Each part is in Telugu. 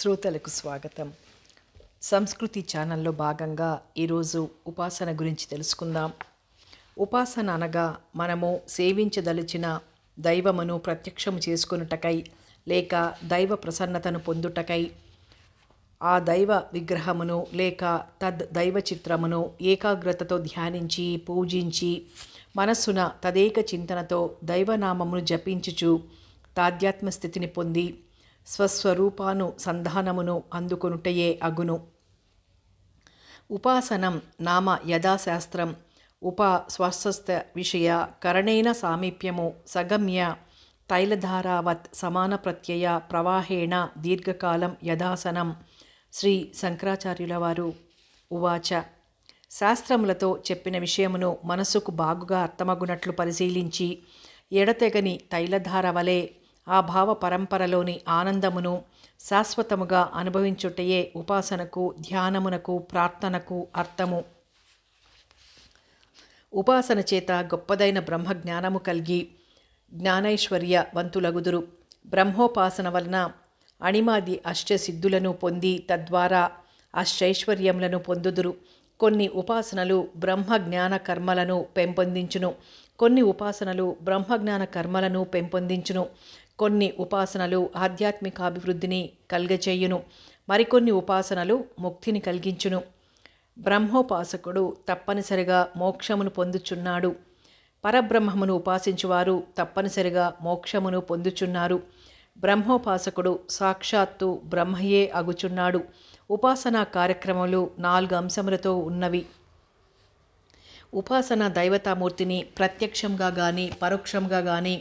శ్రోతలకు స్వాగతం. సంస్కృతి ఛానల్లో భాగంగా ఈరోజు ఉపాసన గురించి తెలుసుకుందాం. ఉపాసన అనగా మనము సేవించదలిచిన దైవమును ప్రత్యక్షము చేసుకొనుటకై లేక దైవ ప్రసన్నతను పొందుటకై ఆ దైవ విగ్రహమును లేక తద్ దైవ చిత్రమును ఏకాగ్రతతో ధ్యానించి పూజించి మనస్సున తదేక చింతనతో దైవనామమును జపించుచు తాధ్యాత్మ స్థితిని పొంది స్వస్వరూపాను సంధానమును అందుకొనుటయే అగును. ఉపాసనం నామ యథాశాస్త్రం ఉప స్వస్థ విషయ కరణేన సామీప్యము సగమ్య తైలధారావత్ సమాన ప్రత్యయ ప్రవాహేణ దీర్ఘకాలం యథాసనం. శ్రీ శంకరాచార్యుల వారు ఉవాచ. శాస్త్రములతో చెప్పిన విషయమును మనసుకు బాగుగా అర్థమగునట్లు పరిశీలించి ఎడతెగని తైలధార వలె ఆ భావ పరంపరలోని ఆనందమును శాశ్వతముగా అనుభవించుటయే ఉపాసనకు ధ్యానమునకు ప్రార్థనకు అర్థము. ఉపాసన చేత గొప్పదైన బ్రహ్మ జ్ఞానము కలిగి జ్ఞానైశ్వర్య వంతులగుదురు. బ్రహ్మోపాసన వలన అణిమాది అష్టసిద్ధులను పొంది తద్వారా అష్టైశ్వర్యములను పొందుదురు. కొన్ని ఉపాసనలు బ్రహ్మ జ్ఞాన కర్మలను పెంపొందించును. కొన్ని ఉపాసనలు బ్రహ్మజ్ఞాన కర్మలను పెంపొందించును. కొన్ని ఉపాసనలు ఆధ్యాత్మికాభివృద్ధిని కల్గచేయును మరికొన్ని ఉపాసనలు ముక్తిని కలిగించును. బ్రహ్మోపాసకుడు తప్పనిసరిగా మోక్షమును పొందుచున్నాడు. పరబ్రహ్మమును ఉపాసించువారు తప్పనిసరిగా మోక్షమును పొందుచున్నారు. బ్రహ్మోపాసకుడు సాక్షాత్తు బ్రహ్మయే అగుచున్నాడు. ఉపాసనా కార్యక్రమాలు నాలుగు అంశములతో ఉన్నవి. ఉపాసన దైవతామూర్తిని ప్రత్యక్షంగా కానీ పరోక్షంగా కానీ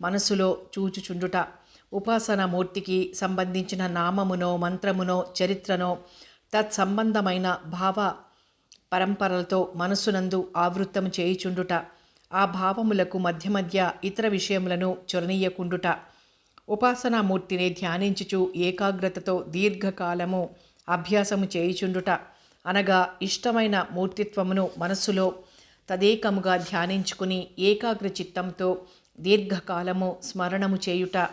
మనసులో చూచుచుండుట. ఉపాసన మూర్తికి సంబంధించిన నామమునో మంత్రమునో చరిత్రనో తత్సంబంధమైన భావ పరంపరలతో మనస్సునందు ఆవృత్తం చేయుచుండుట. ఆ భావములకు మధ్య మధ్య ఇతర విషయములను చొరనీయకుండుట. ఉపాసనామూర్తిని ధ్యానించుచు ఏకాగ్రతతో దీర్ఘకాలము అభ్యాసము చేయుచుండుట. అనగా ఇష్టమైన మూర్తిత్వమును మనస్సులో తదేకముగా ధ్యానించుకుని ఏకాగ్ర చిత్తంతో దీర్ఘకాలము స్మరణము చేయుట.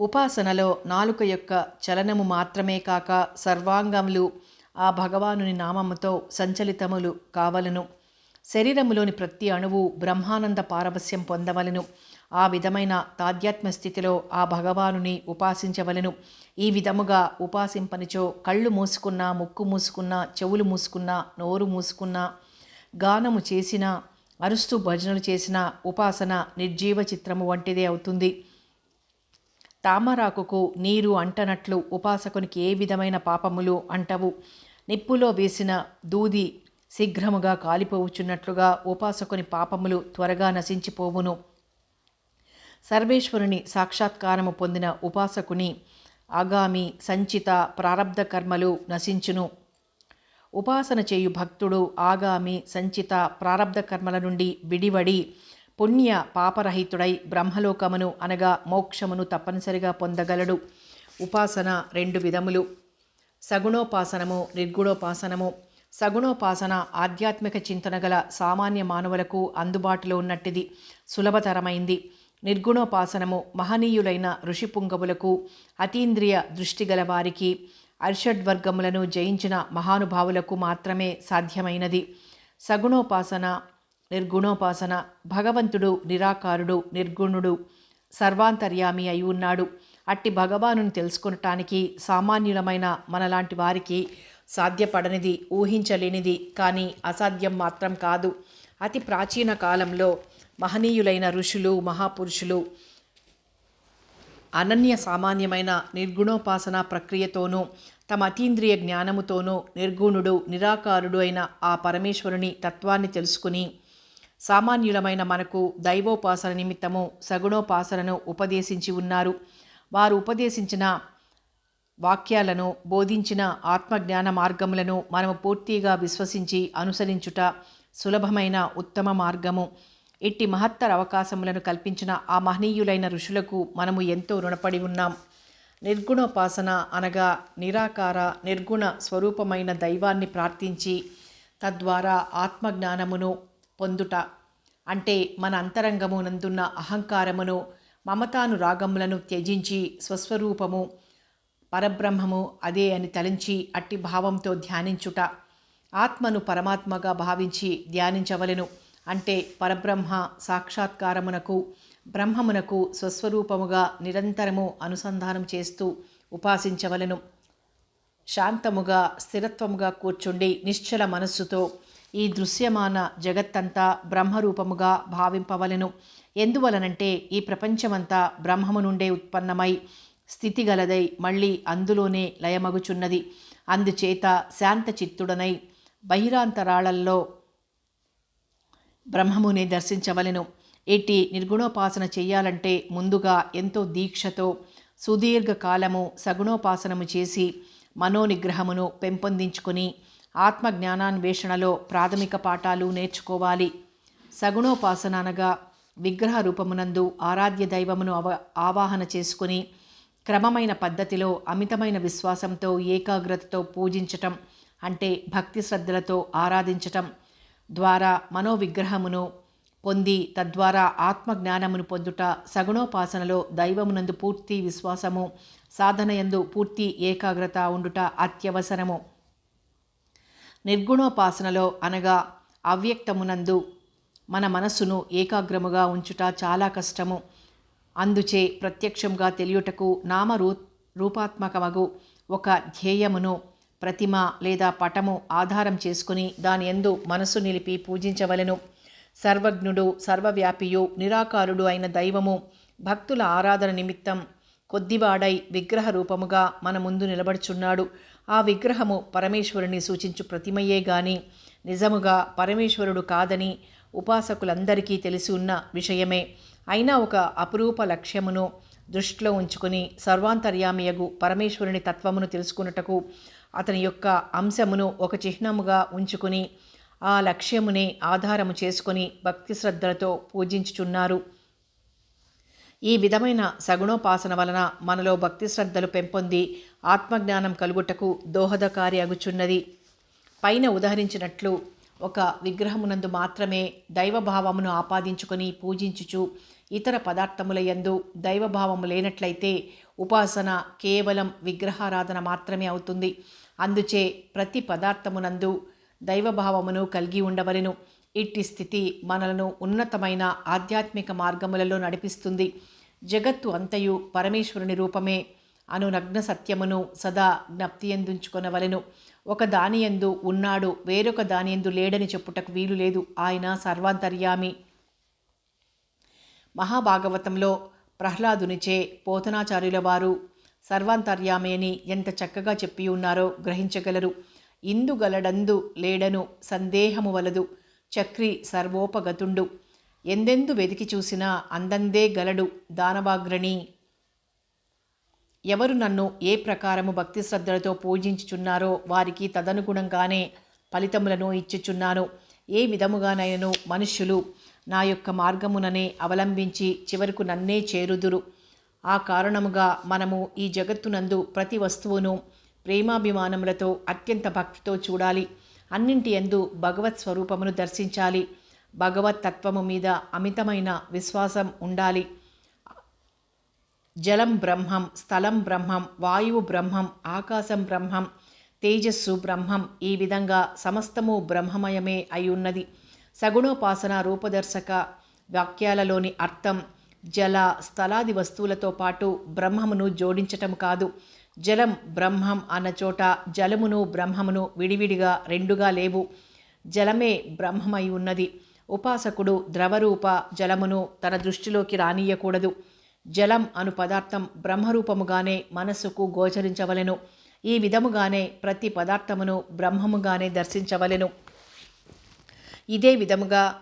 ఉపాసనలో నాలుక యొక్క చలనము మాత్రమే కాక సర్వాంగములు ఆ భగవానుని నామముతో సంచలితములు కావలను. శరీరములోని ప్రతి అణువు బ్రహ్మానంద పారవస్యం పొందవలను. ఆ విధమైన తాధ్యాత్మ స్థితిలో ఆ భగవానుని ఉపాసించవలను. ఈ విధముగా ఉపాసింపనిచో కళ్ళు మూసుకున్నా ముక్కు మూసుకున్నా చెవులు మూసుకున్నా నోరు మూసుకున్నా గానము చేసిన అరుస్తూ భజనలు చేసిన ఉపాసన నిర్జీవ చిత్రము వంటిదే అవుతుంది. తామరాకుకు నీరు అంటనట్లు ఉపాసకునికి ఏ విధమైన పాపములు అంటవు? నిప్పులో వేసిన దూది శీఘ్రముగా కాలిపోవుచున్నట్లుగా ఉపాసకుని పాపములు త్వరగా నశించిపోవును. సర్వేశ్వరుని సాక్షాత్కారము పొందిన ఉపాసకుని ఆగామి సంచిత ప్రారబ్ధ కర్మలు నశించును. ఉపాసన చేయు భక్తుడు ఆగామి సంచిత ప్రారబ్ధ కర్మల నుండి విడివడి పుణ్య పాపరహితుడై బ్రహ్మలోకమును అనగా మోక్షమును తప్పనిసరిగా పొందగలడు. ఉపాసన రెండు విధములు. సగుణోపాసనము నిర్గుణోపాసనము. సగుణోపాసన ఆధ్యాత్మిక చింతన గల సామాన్య మానవులకు అందుబాటులో ఉన్నట్టిది సులభతరమైంది. నిర్గుణోపాసనము మహనీయులైన ఋషిపుంగవులకు అతీంద్రియ దృష్టి గల వారికి అర్షడ్వర్గములను జయించిన మహానుభావులకు మాత్రమే సాధ్యమైనది. సగుణోపాసన నిర్గుణోపాసన భగవంతుడు నిరాకారుడు నిర్గుణుడు సర్వాంతర్యామి అయి ఉన్నాడు. అట్టి భగవానుని తెలుసుకొనటానికి సామాన్యులమైన మనలాంటి వారికి సాధ్యపడనిది ఊహించలేనిది కానీ అసాధ్యం మాత్రం కాదు. అతి ప్రాచీన కాలంలో మహనీయులైన ఋషులు మహాపురుషులు అనన్య సామాన్యమైన నిర్గుణోపాసన ప్రక్రియతోనూ తమ అతీంద్రియ జ్ఞానముతోనూ నిర్గుణుడు నిరాకారుడు అయిన ఆ పరమేశ్వరుని తత్వాన్ని తెలుసుకుని సామాన్యులమైన మనకు దైవోపాసన నిమిత్తము సగుణోపాసనను ఉపదేశించి ఉన్నారు. వారు ఉపదేశించిన వాక్యాలను బోధించిన ఆత్మజ్ఞాన మార్గములను మనము పూర్తిగా విశ్వసించి అనుసరించుట సులభమైన ఉత్తమ మార్గము. ఇట్టి మహత్తర అవకాశములను కల్పించిన ఆ మహనీయులైన ఋషులకు మనము ఎంతో రుణపడి ఉన్నాం. నిర్గుణోపాసన అనగా నిరాకార నిర్గుణ స్వరూపమైన దైవాన్ని ప్రార్థించి తద్వారా ఆత్మజ్ఞానమును పొందుట. అంటే మన అంతరంగమునందున్న అహంకారమును మమతాను రాగములను త్యజించి స్వస్వరూపము పరబ్రహ్మము అదే అని తలంచి అట్టి భావంతో ధ్యానించుట. ఆత్మను పరమాత్మగా భావించి ధ్యానించవలెను. అంటే పరబ్రహ్మ సాక్షాత్కారమునకు బ్రహ్మమునకు స్వస్వరూపముగా నిరంతరము అనుసంధానం చేస్తూ ఉపాసించవలెను. శాంతముగా స్థిరత్వముగా కూర్చుండి నిశ్చల మనస్సుతో ఈ దృశ్యమాన జగత్తంతా బ్రహ్మరూపముగా భావింపవలెను. ఎందువలనంటే ఈ ప్రపంచమంతా బ్రహ్మము నుండే ఉత్పన్నమై స్థితిగలదై మళ్ళీ అందులోనే లయమగుచున్నది. అందుచేత శాంత చిత్తుడనై బహిరాంతరాళల్లో బ్రహ్మముని దర్శించవలెను. ఎట్టి నిర్గుణోపాసన చేయాలంటే ముందుగా ఎంతో దీక్షతో సుదీర్ఘకాలము సగుణోపాసనము చేసి మనోనిగ్రహమును పెంపొందించుకొని ఆత్మజ్ఞానాన్వేషణలో ప్రాథమిక పాఠాలు నేర్చుకోవాలి. సగుణోపాసన అనగా విగ్రహ రూపమునందు ఆరాధ్య దైవమును అవ ఆవాహన చేసుకుని క్రమమైన పద్ధతిలో అమితమైన విశ్వాసంతో ఏకాగ్రతతో పూజించటం అంటే భక్తి శ్రద్ధలతో ఆరాధించటం. ద్వారా మనోవిగ్రహమును పొంది తద్వారా ఆత్మజ్ఞానమును పొందుట సగుణోపాసనలో దైవమునందు పూర్తి విశ్వాసము సాధనయందు పూర్తి ఏకాగ్రత ఉండుట అత్యవసరము. నిర్గుణోపాసనలో అనగా అవ్యక్తమునందు మన మనస్సును ఏకాగ్రముగా ఉంచుట చాలా కష్టము. అందుచే ప్రత్యక్షంగా తెలియుటకు నామ రూ రూపాత్మకమగు ఒక ధ్యేయమును ప్రతిమ లేదా పటము ఆధారం చేసుకుని దాని ఎందు మనసు నిలిపి పూజించవలెను. సర్వజ్ఞుడు సర్వవ్యాపియు నిరాకారుడు అయిన దైవము భక్తుల ఆరాధన నిమిత్తం కొద్దివాడై విగ్రహ రూపముగా మన ముందు నిలబడుచున్నాడు. ఆ విగ్రహము పరమేశ్వరుని సూచించు ప్రతిమయే గాని నిజముగా పరమేశ్వరుడు కాదని ఉపాసకులందరికీ తెలిసి ఉన్న విషయమే. అయినా ఒక అపురూప లక్ష్యమును దృష్టిలో ఉంచుకుని సర్వాంతర్యామియగు పరమేశ్వరుని తత్వమును తెలుసుకున్నటకు అతని యొక్క అంశమును ఒక చిహ్నముగా ఉంచుకుని ఆ లక్ష్యమునే ఆధారము చేసుకొని భక్తి శ్రద్ధలతో పూజించుచున్నారు. ఈ విధమైన సగుణోపాసన వలన మనలో భక్తి శ్రద్ధలు పెంపొంది ఆత్మజ్ఞానం కలుగుటకు దోహదకారి అగుచున్నది. పైన ఉదహరించినట్లు ఒక విగ్రహమునందు మాత్రమే దైవభావమును ఆపాదించుకొని పూజించుచు ఇతర పదార్థముల యందు దైవభావము లేనట్లయితే ఉపాసన కేవలం విగ్రహారాధన మాత్రమే అవుతుంది. అందుచే ప్రతి పదార్థమునందు దైవభావమును కలిగి ఉండవలెను. ఇట్టి స్థితి మనలను ఉన్నతమైన ఆధ్యాత్మిక మార్గములలో నడిపిస్తుంది. జగత్తు అంతయు పరమేశ్వరుని రూపమే అను నగ్న సత్యమును సదా జ్ఞప్తియందుంచుకొనవలెను. ఒక దానియందు ఉన్నాడు వేరొక దానియందు లేడని చెప్పుటకు వీలు లేదు. ఆయన సర్వాంతర్యామి. మహాభాగవతంలో ప్రహ్లాదునిచే పోతనాచార్యుల వారు సర్వాంతర్యామి అని ఎంత చక్కగా చెప్పి ఉన్నారో గ్రహించగలరు. ఇందుగలడందు లేడను సందేహము వలదు. చక్రి సర్వోపగతుండు. ఎందెందు వెతికి చూసినా అందందే గలడు దానవాగ్రణి. ఎవరు నన్ను ఏ ప్రకారము భక్తి శ్రద్ధలతో పూజించుచున్నారో వారికి తదనుగుణంగానే ఫలితములను ఇచ్చుచున్నాను. ఏ విధముగానైనను మనుష్యులు నా యొక్క మార్గముననే అవలంబించి చివరకు నన్నే చేరుదురు. ఆ కారణముగా మనము ఈ జగత్తునందు ప్రతి వస్తువును ప్రేమాభిమానములతో అత్యంత భక్తితో చూడాలి. అన్నింటి ఎందు భగవత్ స్వరూపమును దర్శించాలి. భగవత్ తత్వము మీద అమితమైన విశ్వాసం ఉండాలి. జలం బ్రహ్మం స్థలం బ్రహ్మం వాయువు బ్రహ్మం ఆకాశం బ్రహ్మం తేజస్సు బ్రహ్మం ఈ విధంగా సమస్తము బ్రహ్మమయమే అయి ఉన్నది. సగుణోపాసన రూపదర్శక వాక్యాలలోని అర్థం జల స్థలాది వస్తువులతో పాటు బ్రహ్మమును జోడించటం కాదు. జలం బ్రహ్మం అన్న చోట జలమును బ్రహ్మమును విడివిడిగా రెండుగా లేవు. జలమే బ్రహ్మమై ఉన్నది. ఉపాసకుడు ద్రవరూప జలమును తన దృష్టిలోకి రానియకూడదు. జలం అను పదార్థం బ్రహ్మరూపముగానే మనస్సుకు గోచరించవలెను. ఈ విధముగానే ప్రతి పదార్థమును బ్రహ్మముగానే దర్శించవలెను. ఇదే విధముగా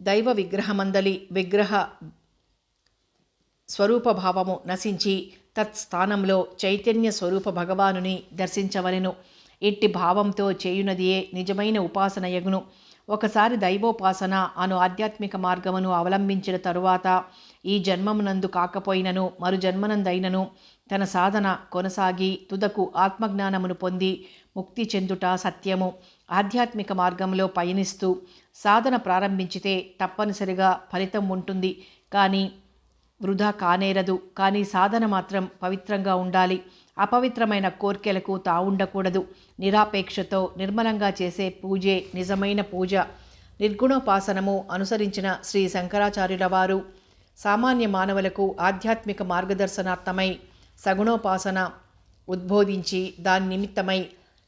దైవ విగ్రహమందలి విగ్రహ స్వరూపభావము నశించి తత్స్థానంలో చైతన్య స్వరూప భగవానుని దర్శించవలెను. ఇట్టి భావంతో చేయునదియే నిజమైన ఉపాసన యగును. ఒకసారి దైవోపాసన అను ఆధ్యాత్మిక మార్గమును అవలంబించిన తరువాత ఈ జన్మమునందు కాకపోయినను మరు జన్మనందైనను తన సాధన కొనసాగి తుదకు ఆత్మజ్ఞానమును పొంది ముక్తి చెందుట సత్యము. ఆధ్యాత్మిక మార్గంలో పయనిస్తూ సాధన ప్రారంభించితే తప్పనిసరిగా ఫలితం ఉంటుంది. కానీ వృధా కానేరదు కానీ సాధన మాత్రం పవిత్రంగా ఉండాలి. అపవిత్రమైన కోర్కెలకు తావుండకూడదు. నిరాపేక్షతో నిర్మలంగా చేసే పూజే నిజమైన పూజ. నిర్గుణోపాసనము అనుసరించిన శ్రీ శంకరాచార్యుల వారు సామాన్య మానవులకు ఆధ్యాత్మిక మార్గదర్శనార్థమై సగుణోపాసన ఉద్బోధించి దాని నిమిత్తమై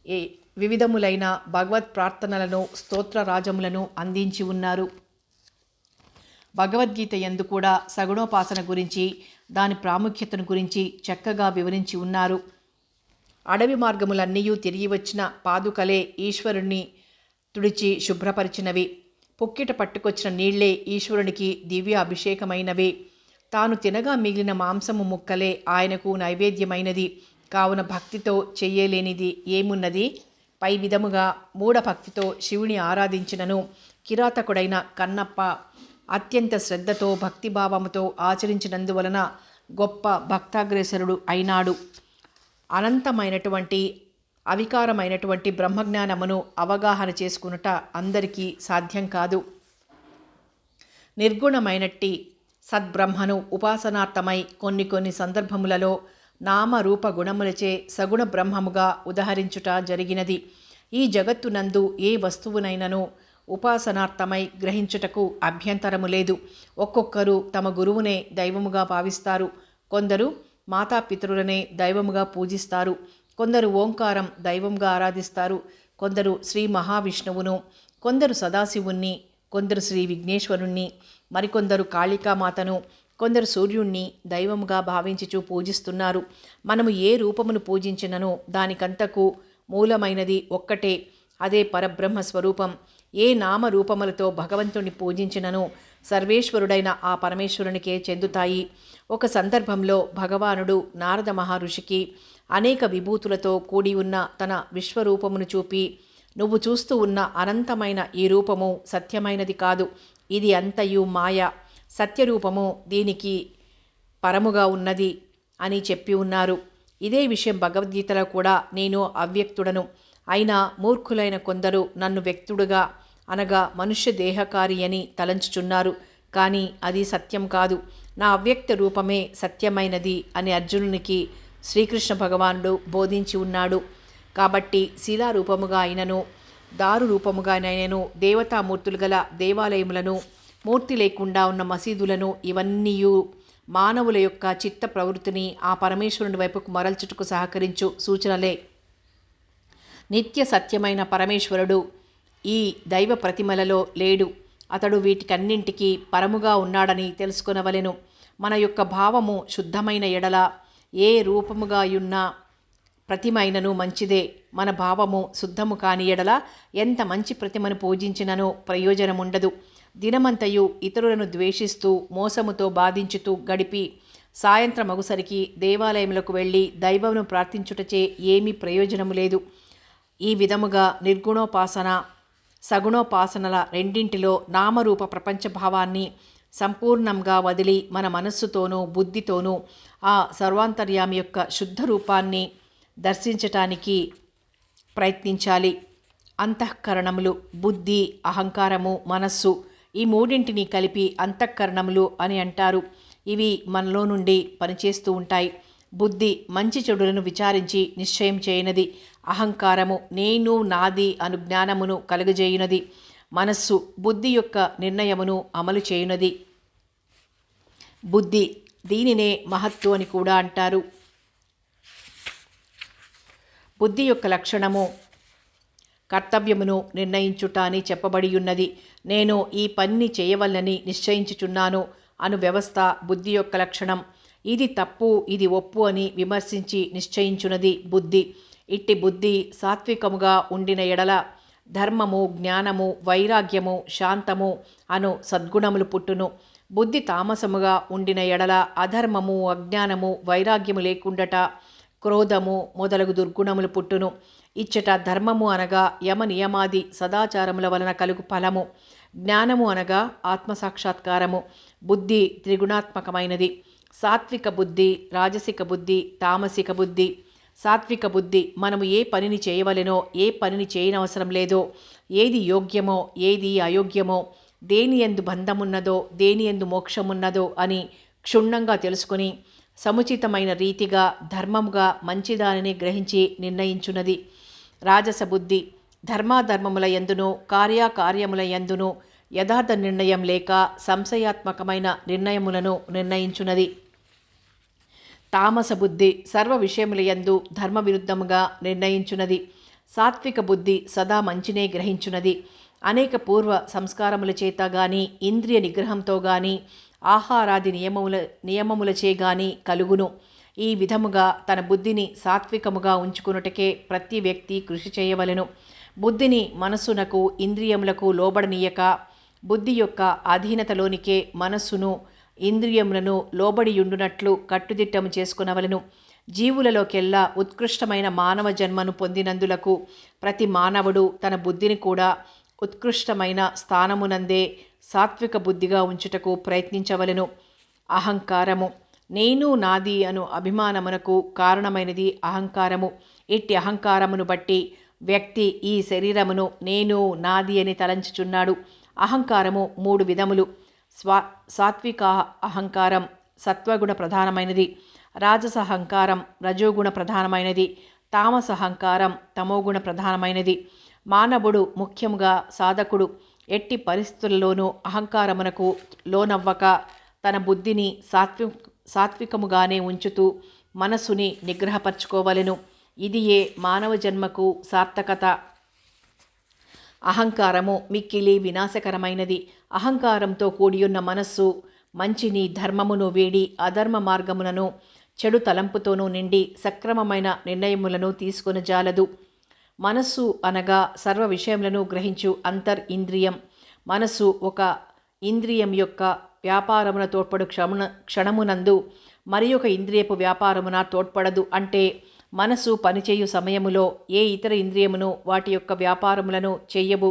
ఏ వివిధములైన భగవత్ ప్రార్థనలను స్తోత్ర రాజములను అందించి ఉన్నారు. భగవద్గీత ఎందు కూడా సగుణోపాసన గురించి దాని ప్రాముఖ్యతను గురించి చక్కగా వివరించి ఉన్నారు. అడవి మార్గములన్నీ తిరిగి వచ్చిన పాదుకలే ఈశ్వరుణ్ణి తుడిచి శుభ్రపరిచినవి. పుక్కిట పట్టుకొచ్చిన నీళ్ళే ఈశ్వరునికి దివ్య అభిషేకమైనవి తాను తినగా మిగిలిన మాంసము ముక్కలే ఆయనకు నైవేద్యమైనది. కావున భక్తితో చెయ్యలేనిది ఏమున్నది? పై విధముగా మూఢ భక్తితో శివుని ఆరాధించినను కిరాతకుడైన కన్నప్ప అత్యంత శ్రద్ధతో భక్తిభావముతో ఆచరించినందువలన గొప్ప భక్తాగ్రేసరుడు అయినాడు. అనంతమైనటువంటి అవికారమైనటువంటి బ్రహ్మజ్ఞానమును అవగాహన చేసుకునుట అందరికీ సాధ్యం కాదు. నిర్గుణమైనట్టి సద్బ్రహ్మను ఉపాసనార్థమై కొన్ని కొన్ని సందర్భములలో నామరూప గుణములచే సగుణ బ్రహ్మముగా ఉదహరించుట జరిగినది. ఈ జగత్తునందు ఏ వస్తువునైనను ఉపాసనార్థమై గ్రహించుటకు అభ్యంతరము లేదు. ఒక్కొక్కరు తమ గురువునే దైవముగా భావిస్తారు. కొందరు మాతాపితరులనే దైవముగా పూజిస్తారు. కొందరు ఓంకారం దైవంగా ఆరాధిస్తారు. కొందరు శ్రీ మహావిష్ణువును కొందరు సదాశివుణ్ణి కొందరు శ్రీ విఘ్నేశ్వరుణ్ణి మరికొందరు కాళికామాతను కొందరు సూర్యుణ్ణి దైవముగా భావించుచూ పూజిస్తున్నారు. మనము ఏ రూపమును పూజించిననో దానికంతకు మూలమైనది ఒక్కటే అదే పరబ్రహ్మ స్వరూపం ఏ నామ రూపములతో భగవంతుణ్ణి పూజించినను? సర్వేశ్వరుడైన ఆ పరమేశ్వరునికే చెందుతాయి. ఒక సందర్భంలో భగవానుడు నారద మహర్షికి అనేక విభూతులతో కూడి ఉన్న తన విశ్వరూపమును చూపి నువ్వు చూస్తూ ఉన్న అనంతమైన ఈ రూపము సత్యమైనది కాదు. ఇది అంతయు మాయ. సత్యరూపము దీనికి పరముగా ఉన్నది అని చెప్పి ఉన్నారు. ఇదే విషయం భగవద్గీతలో కూడా నేను అవ్యక్తుడను. అయినా మూర్ఖులైన కొందరు నన్ను వ్యక్తుడుగా అనగా మనుష్య దేహకారి అని తలంచుచున్నారు. కానీ అది సత్యం కాదు. నా అవ్యక్త రూపమే సత్యమైనది అని అర్జునునికి శ్రీకృష్ణ భగవానుడు బోధించి ఉన్నాడు. కాబట్టి శిలారూపముగా అయినను దారు రూపముగా దేవతామూర్తులు గల దేవాలయములను మూర్తి లేకుండా ఉన్న మసీదులను ఇవన్నీయు మానవుల యొక్క చిత్త ప్రవృత్తిని ఆ పరమేశ్వరుని వైపుకు మరల్చుటకు సహకరించు సూచనలే. నిత్య సత్యమైన పరమేశ్వరుడు ఈ దైవ ప్రతిమలలో లేడు. అతడు వీటికన్నింటికీ పరముగా ఉన్నాడని తెలుసుకొనవలెను. మన యొక్క భావము శుద్ధమైన ఎడల ఏ రూపముగాయున్నా ప్రతిమైనను మంచిదే. మన భావము శుద్ధము కాని ఎడల ఎంత మంచి ప్రతిమను పూజించిననో ప్రయోజనముండదు. దినమంతయు ఇతరులను ద్వేషిస్తూ మోసముతో బాధించుతూ గడిపి సాయంత్రం అగుసరికి దేవాలయములకు వెళ్ళి దైవమును ప్రార్థించుటచే ఏమీ ప్రయోజనము లేదు. ఈ విధముగా నిర్గుణోపాసన సగుణోపాసనల రెండింటిలో నామరూప ప్రపంచ భావాన్ని సంపూర్ణంగా వదిలి మన మనస్సుతోనూ బుద్ధితోనూ ఆ సర్వాంతర్యామి యొక్క శుద్ధ రూపాన్ని దర్శించటానికి ప్రయత్నించాలి. అంతఃకరణములు బుద్ధి అహంకారము మనస్సు ఈ మూడింటిని కలిపి అంతఃకరణములు అని అంటారు. ఇవి మనలో నుండి పనిచేస్తూ ఉంటాయి. బుద్ధి మంచి చెడులను విచారించి నిశ్చయం చేయనది. అహంకారము నేను నాది అను జ్ఞానమును కలుగజేయునది. మనస్సు బుద్ధి యొక్క నిర్ణయమును అమలు చేయునది. బుద్ధి దీనినే మహత్తు అని కూడా అంటారు. బుద్ధి యొక్క లక్షణము కర్తవ్యమును నిర్ణయించుట అని చెప్పబడి ఉన్నది నేను ఈ పనిని చేయవల్లని నిశ్చయించుచున్నాను అను వ్యవస్థ బుద్ధి యొక్క లక్షణం. ఇది తప్పు ఇది ఒప్పు అని విమర్శించి నిశ్చయించున్నది బుద్ధి. ఇట్టి బుద్ధి సాత్వికముగా ఉండిన ఎడల ధర్మము జ్ఞానము వైరాగ్యము శాంతము అను సద్గుణములు పుట్టును. బుద్ధి తామసముగా ఉండిన ఎడల అధర్మము అజ్ఞానము వైరాగ్యము లేకుండట క్రోధము మొదలగు దుర్గుణములు పుట్టును. ఇచ్చట ధర్మము అనగా యమ నియమాది సదాచారముల వలన కలుగు ఫలము. జ్ఞానము అనగా ఆత్మసాక్షాత్కారము. బుద్ధి త్రిగుణాత్మకమైనది. సాత్విక బుద్ధి రాజసిక బుద్ధి తామసిక బుద్ధి. సాత్విక బుద్ధి మనము ఏ పనిని చేయవలెనో ఏ పనిని చేయనవసరం లేదో ఏది యోగ్యమో ఏది అయోగ్యమో దేని ఎందు బంధమున్నదో దేని ఎందు మోక్షమున్నదో అని క్షుణ్ణంగా తెలుసుకుని సముచితమైన రీతిగా ధర్మముగా మంచిదానిని గ్రహించి నిర్ణయించున్నది. రాజస బుద్ధి ధర్మాధర్మముల ఎందును కార్యకార్యముల ఎందును యథార్థ నిర్ణయం లేక సంశయాత్మకమైన నిర్ణయములను నిర్ణయించున్నది. తామస బుద్ధి సర్వ విషయముల యందు ధర్మ విరుద్ధముగా నిర్ణయించున్నది సాత్విక బుద్ధి సదా మంచినే గ్రహించున్నది అనేక పూర్వ సంస్కారముల చేత గాని ఇంద్రియ నిగ్రహంతో గాని ఆహారాది నియమముల నియమములచే గాని కలుగును. ఈ విధముగా తన బుద్ధిని సాత్వికముగా ఉంచుకున్నటకే ప్రతి వ్యక్తి కృషి చేయవలెను. బుద్ధిని మనస్సునకు ఇంద్రియములకు లోబడనీయక బుద్ధి యొక్క అధీనతలోనికే మనస్సును ఇంద్రియములను లోబడియుండునట్లు కట్టుదిట్టము చేసుకునవలను. జీవులలోకెల్లా ఉత్కృష్టమైన మానవ జన్మను పొందినందులకు ప్రతి మానవుడు తన బుద్ధిని కూడా ఉత్కృష్టమైన స్థానమునందే సాత్విక బుద్ధిగా ఉంచుటకు ప్రయత్నించవలెను. అహంకారము. నేను నాది అను అభిమానమునకు కారణమైనది అహంకారము. ఇట్టి అహంకారమును బట్టి వ్యక్తి ఈ శరీరమును నేను నాది అని తలంచుచున్నాడు. అహంకారము మూడు విధములు. స్వా సాత్విక అహంకారం సత్వగుణ ప్రధానమైనది. రాజస అహంకారం రజోగుణ ప్రధానమైనది. తామస అహంకారం తమోగుణ ప్రధానమైనది. మానవుడు ముఖ్యంగా సాధకుడు. ఎట్టి పరిస్థితులలోనూ అహంకారమునకు లోనవ్వక తన బుద్ధిని సాత్వి సాత్వికముగానే ఉంచుతూ మనస్సుని నిగ్రహపరచుకోవలెను. ఇదియే మానవ జన్మకు సార్థకత. అహంకారము మిక్కిలి వినాశకరమైనది. అహంకారంతో కూడియున్న మనస్సు మంచిని ధర్మమును వేడి అధర్మ మార్గములను చెడు తలంపుతోనూ నిండి సక్రమమైన నిర్ణయములను తీసుకొని జాలదు. మనస్సు అనగా సర్వ విషయములను గ్రహించు అంతర్ ఇంద్రియం. మనస్సు ఒక ఇంద్రియం యొక్క వ్యాపారమున తోడ్పడు క్షమున క్షణమునందు మరి ఒక ఇంద్రియపు వ్యాపారమున తోడ్పడదు అంటే మనసు పనిచేయు సమయములో ఏ ఇతర ఇంద్రియమును వాటి యొక్క వ్యాపారములను చెయ్యవు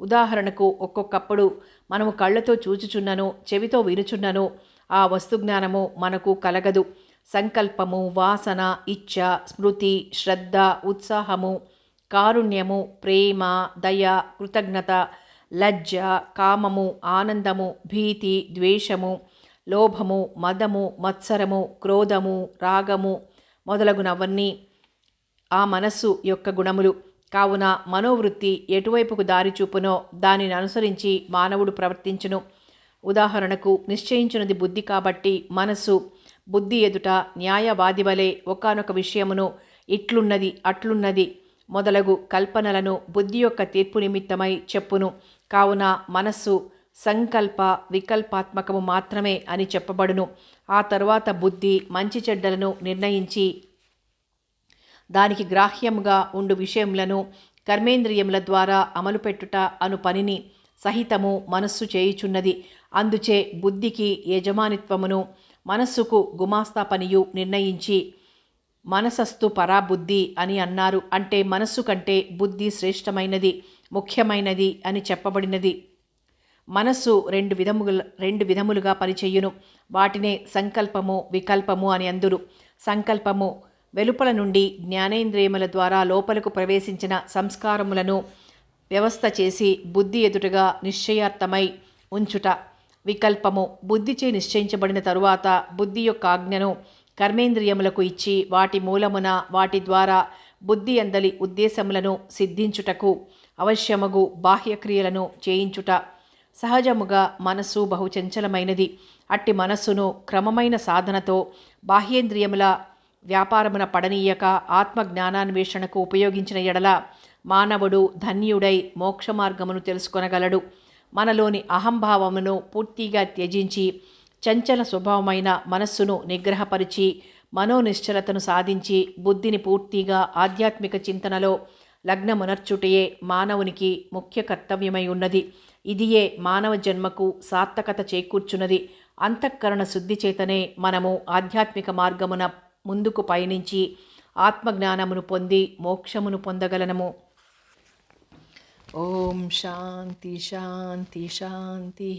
ఉదాహరణకు ఒక్కొక్కప్పుడు మనము కళ్ళతో చూచుచున్నను చెవితో వినుచున్నను ఆ వస్తుజ్ఞానము మనకు కలగదు. సంకల్పము వాసన ఇచ్ఛ స్మృతి శ్రద్ధ ఉత్సాహము కారుణ్యము ప్రేమ దయ కృతజ్ఞత లజ్జ కామము ఆనందము భీతి ద్వేషము లోభము మదము మత్సరము క్రోధము రాగము మొదలగునవన్నీ. ఆ మనస్సు యొక్క గుణములు. కావున మనోవృత్తి ఎటువైపుకు దారి చూపునో దానిని అనుసరించి మానవుడు ప్రవర్తించును. ఉదాహరణకు నిశ్చయించినది బుద్ధి కాబట్టి మనస్సు బుద్ధి ఎదుట న్యాయవాది వలె ఒకనొక విషయమును ఇట్లున్నది అట్లున్నది మొదలగు కల్పనలను బుద్ధి యొక్క తీర్పు నిమిత్తమై చెప్పును. కావున మనస్సు సంకల్ప వికల్పాత్మకము మాత్రమే అని చెప్పబడును. ఆ తరువాత బుద్ధి మంచి చెడ్డలను నిర్ణయించి దానికి గ్రాహ్యంగా ఉండు విషయములను కర్మేంద్రియముల ద్వారా అమలు పెట్టుట అను పనిని సహితము మనస్సు చేయుచున్నది. అందుచే బుద్ధికి యజమానిత్వమును మనస్సుకు గుమాస్తా పనియు నిర్ణయించి మనసస్తు పరాబుద్ధి అని అన్నారు. అంటే మనస్సు కంటే బుద్ధి శ్రేష్టమైనది ముఖ్యమైనది అని చెప్పబడినది. మనస్సు రెండు విధములు రెండు విధములుగా పనిచేయును. వాటినే సంకల్పము వికల్పము అని అందురు. సంకల్పము వెలుపల నుండి జ్ఞానేంద్రియముల ద్వారా లోపలకు ప్రవేశించిన సంస్కారములను వ్యవస్థ చేసి బుద్ధి ఎదుటగా నిశ్చయార్థమై ఉంచుట. వికల్పము బుద్ధిచే నిశ్చయించబడిన తరువాత బుద్ధి యొక్క ఆజ్ఞను కర్మేంద్రియములకు ఇచ్చి వాటి మూలమున వాటి ద్వారా బుద్ధి అందలి ఉద్దేశములను సిద్ధించుటకు అవశ్యమగు బాహ్యక్రియలను చేయించుట. సహజముగా మనస్సు బహుచంచలమైనది. అట్టి మనస్సును క్రమమైన సాధనతో బాహ్యేంద్రియముల వ్యాపారమున పడనీయక ఆత్మజ్ఞానాన్వేషణకు ఉపయోగించిన ఎడల మానవుడు ధన్యుడై మోక్ష మార్గమును తెలుసుకొనగలడు. మనలోని అహంభావమును పూర్తిగా త్యజించి చంచల స్వభావమైన మనస్సును నిగ్రహపరిచి మనోనిశ్చలతను సాధించి బుద్ధిని పూర్తిగా ఆధ్యాత్మిక చింతనలో లగ్నమునర్చుటయే మానవునికి ముఖ్య కర్తవ్యమై ఉన్నది. ఇదియే మానవ జన్మకు సార్థకత చేకూర్చున్నది. అంతఃకరణ శుద్ధి చేతనే మనము ఆధ్యాత్మిక మార్గమున ముందుకు పయనించి ఆత్మజ్ఞానమును పొంది మోక్షమును పొందగలనము. ఓం శాంతి శాంతి శాంతి.